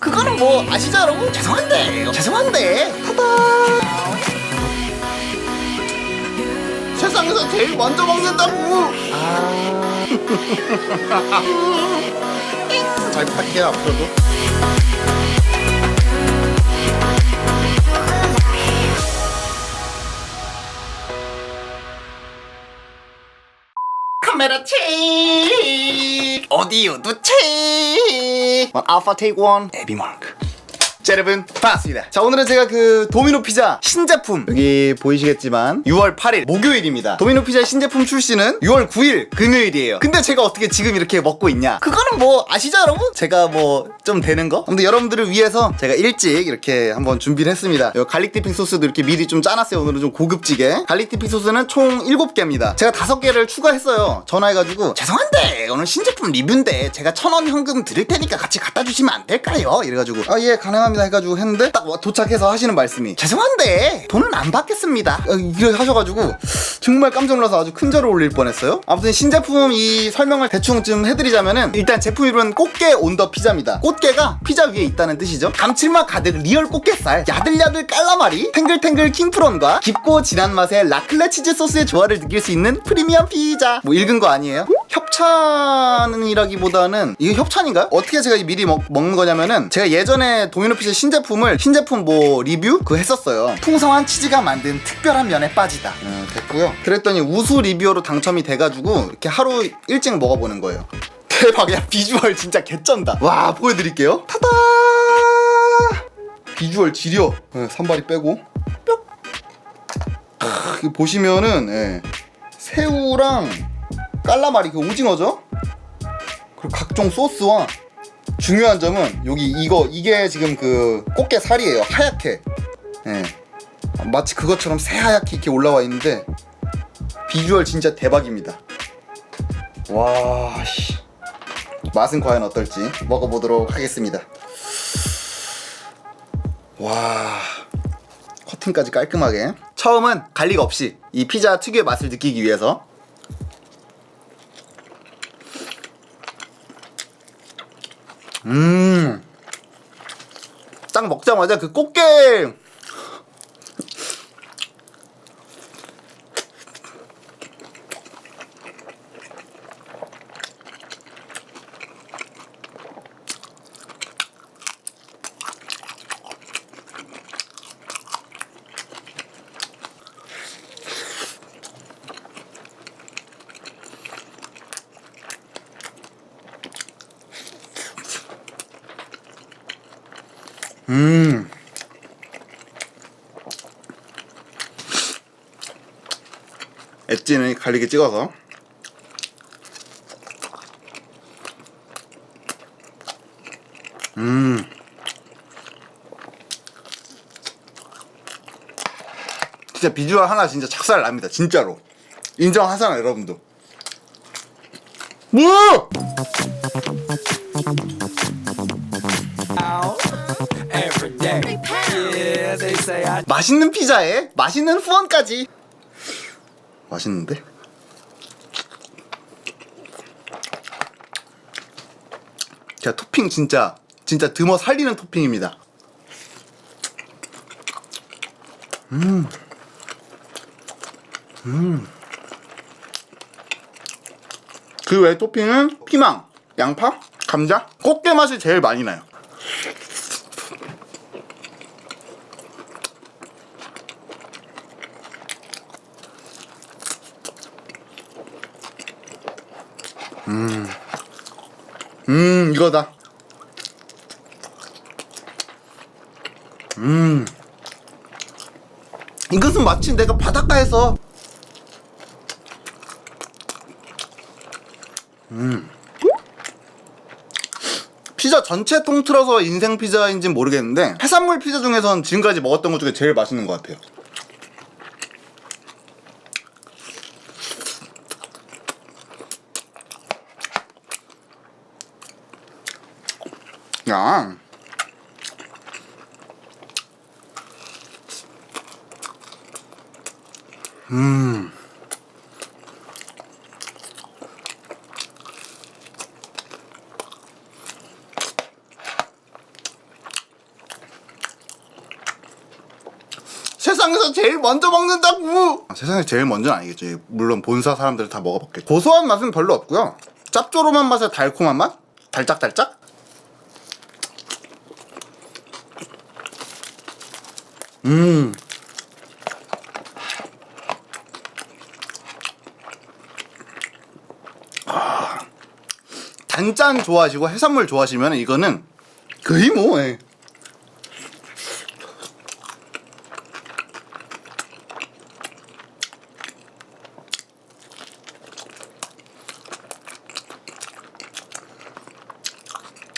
그거는 뭐 아시죠 여러분? 죄송한데. 죄송한데. 타다. 세상에서 제일 먼저 먹는다고. 아... 잘 부탁해요 앞으로도 카메라 체이 어디오도 체이 알파 테이크 원 에비 마크 자 여러분 반갑습니다. 자 오늘은 제가 그 도미노 피자 신제품 여기 보이시겠지만 6월 8일 목요일입니다. 도미노 피자 신제품 출시는 6월 9일 금요일이에요. 근데 제가 어떻게 지금 이렇게 먹고 있냐? 그거는 뭐 아시죠 여러분? 제가 뭐 좀 되는 거? 근데 여러분들을 위해서 제가 일찍 이렇게 한번 준비를 했습니다. 요 갈릭 디핑 소스도 이렇게 미리 좀 짜놨어요. 오늘은 좀 고급지게. 갈릭 디핑 소스는 총 7개입니다. 제가 5개를 추가했어요. 전화해가지고 죄송한데 오늘 신제품 리뷰인데 제가 천원 현금 드릴 테니까 같이 갖다 주시면 안 될까요? 이래가지고 아 예 가능합니다 해가지고 했는데 딱 와- 도착해서 하시는 말씀이 죄송한데 돈은 안 받겠습니다. 어, 이렇게 하셔가지고 정말 깜짝 놀라서 아주 큰 절을 올릴 뻔했어요. 아무튼 신제품 이 설명을 대충 좀 해드리자면은 일단 제품 이름은 꽃게 온더 피자입니다. 꽃게가 피자 위에 있다는 뜻이죠. 감칠맛 가득 리얼 꽃게살 야들야들 깔라마리 탱글탱글 킹프론과 깊고 진한 맛의 라클레 치즈 소스의 조화를 느낄 수 있는 프리미엄 피자. 뭐 읽은 거 아니에요? 협찬이라기보다는 이게 협찬인가요? 어떻게 제가 미리 먹, 먹는 거냐면은 제가 예전에 도미노 피자 신제품을 신제품 뭐 리뷰? 그거 했었어요. 풍성한 치즈가 만든 특별한 면에 빠지다. 음, 됐고요. 그랬더니 우수 리뷰어로 당첨이 돼가지고 이렇게 하루 일찍 먹어보는 거예요. 대박 야. 비주얼 진짜 개쩐다. 와 보여드릴게요. 타다! 비주얼 지려. 네, 산발이 빼고. 뿅! 크, 보시면은 예, 새우랑 깔라마리 그 오징어죠? 그리고 각종 소스와 중요한 점은 여기 이거 이게 지금 그 꽃게 살이에요. 하얗게. 예. 마치 그것처럼 새하얗게 이렇게 올라와 있는데 비주얼 진짜 대박입니다. 와 씨. 맛은 과연 어떨지 먹어보도록 하겠습니다. 와 커팅까지 깔끔하게. 처음은 갈릭 없이 이 피자 특유의 맛을 느끼기 위해서 음. 딱 먹자마자 그 꽃게 음. 엣지는 갈리게 찍어서 음. 진짜 비주얼 하나 진짜 착살 납니다 진짜로 인정하잖아요 여러분도 뭐? 맛있는 피자에 맛있는 후원까지. 맛있는데? 자 토핑 진짜 진짜 드머 살리는 토핑입니다. 그외 토핑은 피망, 양파, 감자, 꽃게 맛이 제일 많이 나요 음. 이거다. 음. 이것은 마치 내가 바닷가에서 음. 피자 전체 통틀어서 인생 피자인지는 모르겠는데 해산물 피자 중에선 지금까지 먹었던 것 중에 제일 맛있는 것 같아요 야. 음. 세상에서 제일 먼저 먹는다고! 아, 세상에서 제일 먼저는 아니겠지. 물론 본사 사람들은 다 먹어봤겠지. 고소한 맛은 별로 없고요. 짭조름한 맛에 달콤한 맛? 달짝달짝? 음 단짠 좋아하시고 해산물 좋아하시면 이거는 거의 뭐 예.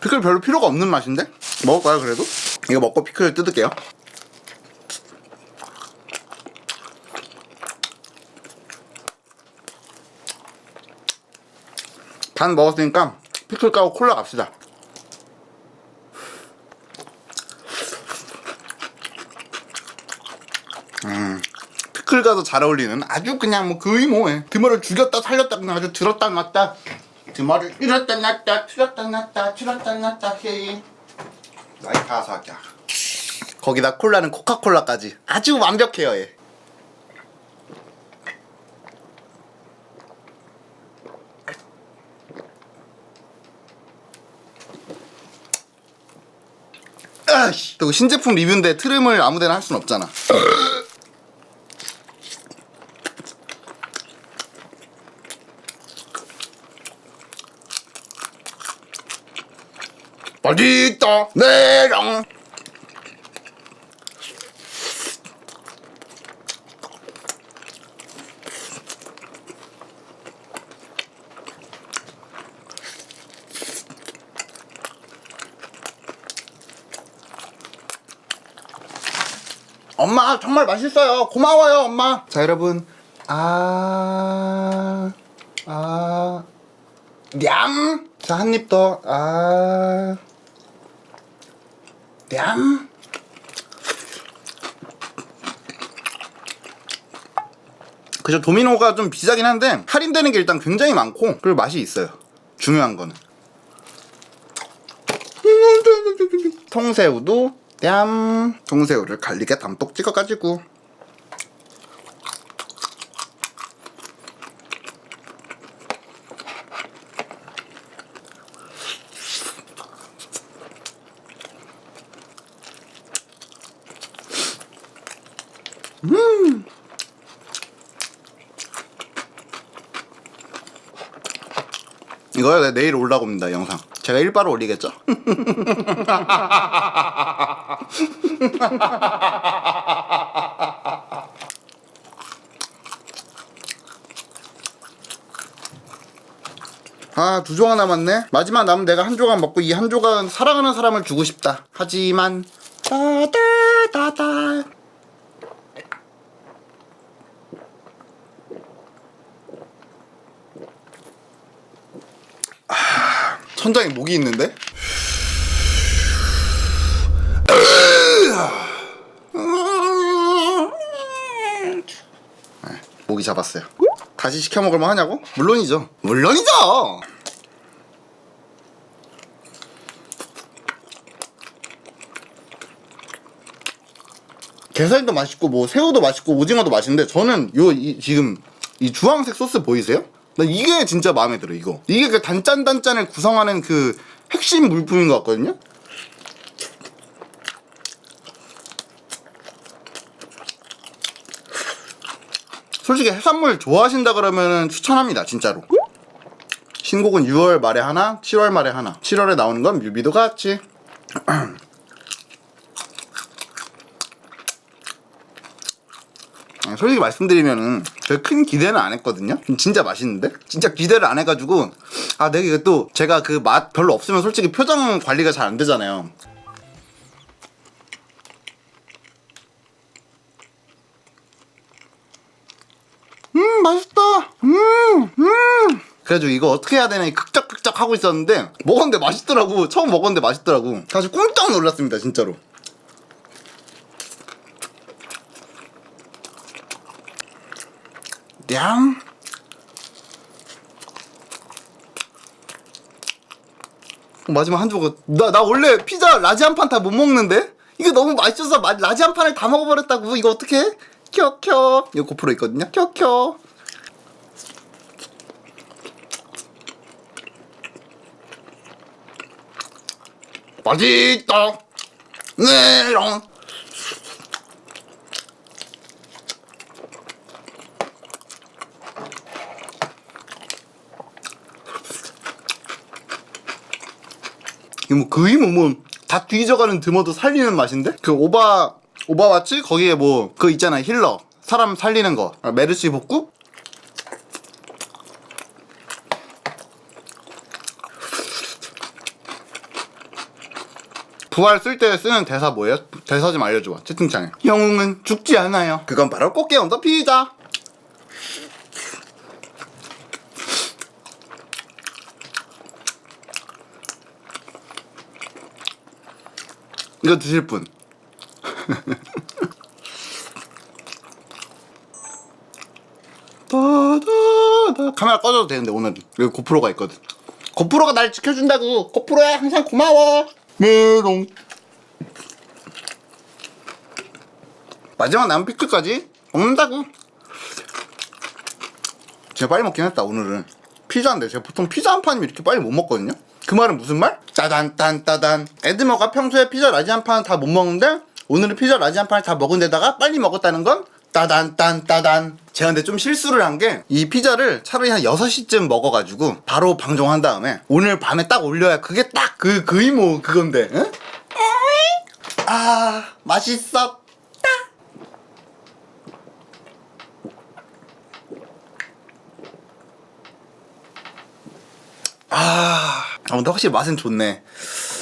피클 별로 필요가 없는 맛인데? 먹을까요 그래도? 이거 먹고 피클 뜯을게요 반 먹었으니까 피클 까고 콜라 갑시다. 음, 피클과도 잘 어울리는 아주 그냥 뭐 거의 뭐해 드머를 죽였다 살렸다 그냥 아주 들었다 놨다. 드머를 잃었다 놨다 틀었다 놨다 틀었다 놨다 헤이. 나이 가사야 거기다 콜라는 코카콜라까지 아주 완벽해요 얘 아씨. 또 신제품 리뷰인데 트림을 아무데나 할 순 없잖아 맛있다 내랑 엄마 정말 맛있어요 고마워요 엄마 자 여러분 아... 아... 냠! 자, 한 입 더. 아. 냠! 그죠. 도미노가 좀 비싸긴 한데, 할인되는 게 일단 굉장히 많고, 그리고 맛이 있어요. 중요한 거는. 통새우도, 냠! 통새우를 갈리게 담독 찍어가지고. 이거요? 네, 내일 올라옵니다, 영상. 제가 일바로 올리겠죠? 아, 두 조각 남았네. 마지막 남은 내가 한 조각 먹고 이 한 조각은 사랑하는 사람을 주고 싶다. 하지만 따다다다 천장에 목이 있는데? 네, 목이 잡았어요. 다시 시켜 먹을 만 하냐고? 물론이죠. 물론이죠. 게살도 맛있고 뭐 새우도 맛있고 오징어도 맛있는데 저는 요 이, 지금 이 주황색 소스 보이세요? 나 이게 진짜 마음에 들어 이거. 이게 그 단짠 단짠을 구성하는 그 핵심 물품인 것 같거든요? 솔직히 해산물 좋아하신다 그러면 추천합니다 진짜로. 신곡은 6월 말에 하나 7월 말에 하나. 7월에 나오는 건 뮤비도 같이. 아, 솔직히 말씀드리면은 제가 큰 기대는 안 했거든요. 진짜 맛있는데? 진짜 기대를 안 해가지고 아 내가 이게 또 제가 그 맛 별로 없으면 솔직히 표정 관리가 잘 안 되잖아요. 음 맛있다. 음 음. 그래가지고 이거 어떻게 해야 되나 극적극적 하고 있었는데 먹었는데 맛있더라고. 처음 먹었는데 맛있더라고. 사실 꼼짝 놀랐습니다 진짜로. 냠. 어, 마지막 한 조각. 나, 나 원래 피자 라지 한 판 다 못 먹는데? 이거 너무 맛있어서 마- 라지 한 판을 다 먹어버렸다고. 이거 어떡해? 켜켜. 이거 고프로 있거든요. 켜켜. 맛있다. 네이 뭐 거의 뭐뭐다 뒤져가는 드머도 살리는 맛인데? 그 오바 오바와치 거기에 뭐 그 있잖아 힐러 사람 살리는 거 아, 메르시 복구? 부활 쓸 때 쓰는 대사 뭐예요? 대사 좀 알려줘 채팅창에 영웅은 죽지 않아요 그건 바로 꽃게 언더 피자 이거 드실 분. 카메라 꺼져도 되는데 오늘 여기 고프로가 있거든. 고프로가 날 지켜준다고. 고프로야 항상 고마워. 메롱. 마지막 남은 피클까지 먹는다고. 제가 빨리 먹긴 했다 오늘은. 피자인데 제가 보통 피자 한 판이면 이렇게 빨리 못 먹거든요 그 말은 무슨 말? 짜단 딴 따단. 에드머가 평소에 피자 라지 한 판 다 못 먹는데 오늘은 피자 라지 한 판을 다 먹은 데다가 빨리 먹었다는 건? 따단 딴 따단. 제가 근데 좀 실수를 한 게 이 피자를 차라리 한 6시쯤 먹어가지고 바로 방종한 다음에 오늘 밤에 딱 올려야 그게 딱 그 그이 뭐 그건데 응? 아 맛있어 아, 아, 근데 확실히 맛은 좋네.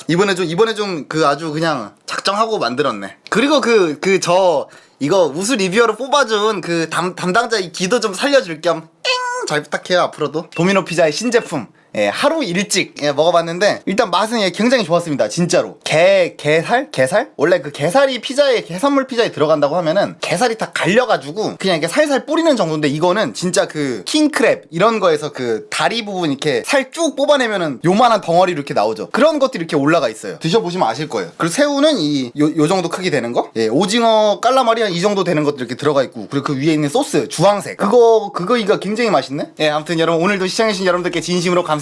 이번에 좀 이번에 좀 그 아주 그냥 작정하고 만들었네. 그리고 그 그 저 이거 우수 리뷰어로 뽑아준 그 담, 담당자 이 기도 좀 살려줄 겸 엥! 잘 부탁해요 앞으로도. 도미노 피자의 신제품. 예, 하루 일찍 예, 먹어봤는데 일단 맛은 예, 굉장히 좋았습니다 진짜로. 게 게살? 게살? 원래 그 게살이 피자에 해산물 피자에 들어간다고 하면은 게살이 다 갈려가지고 그냥 이렇게 살살 뿌리는 정도인데 이거는 진짜 그 킹크랩 이런 거에서 그 다리 부분 이렇게 살 쭉 뽑아내면은 요만한 덩어리로 이렇게 나오죠. 그런 것들이 이렇게 올라가 있어요. 드셔보시면 아실 거예요. 그리고 새우는 이요 정도 크기 되는 거? 예, 오징어 깔라마리 한 이 정도 되는 것들 이렇게 들어가 있고 그리고 그 위에 있는 소스 주황색. 그거 그거 이거 굉장히 맛있네? 예 아무튼 여러분 오늘도 시청해주신 여러분들께 진심으로 감사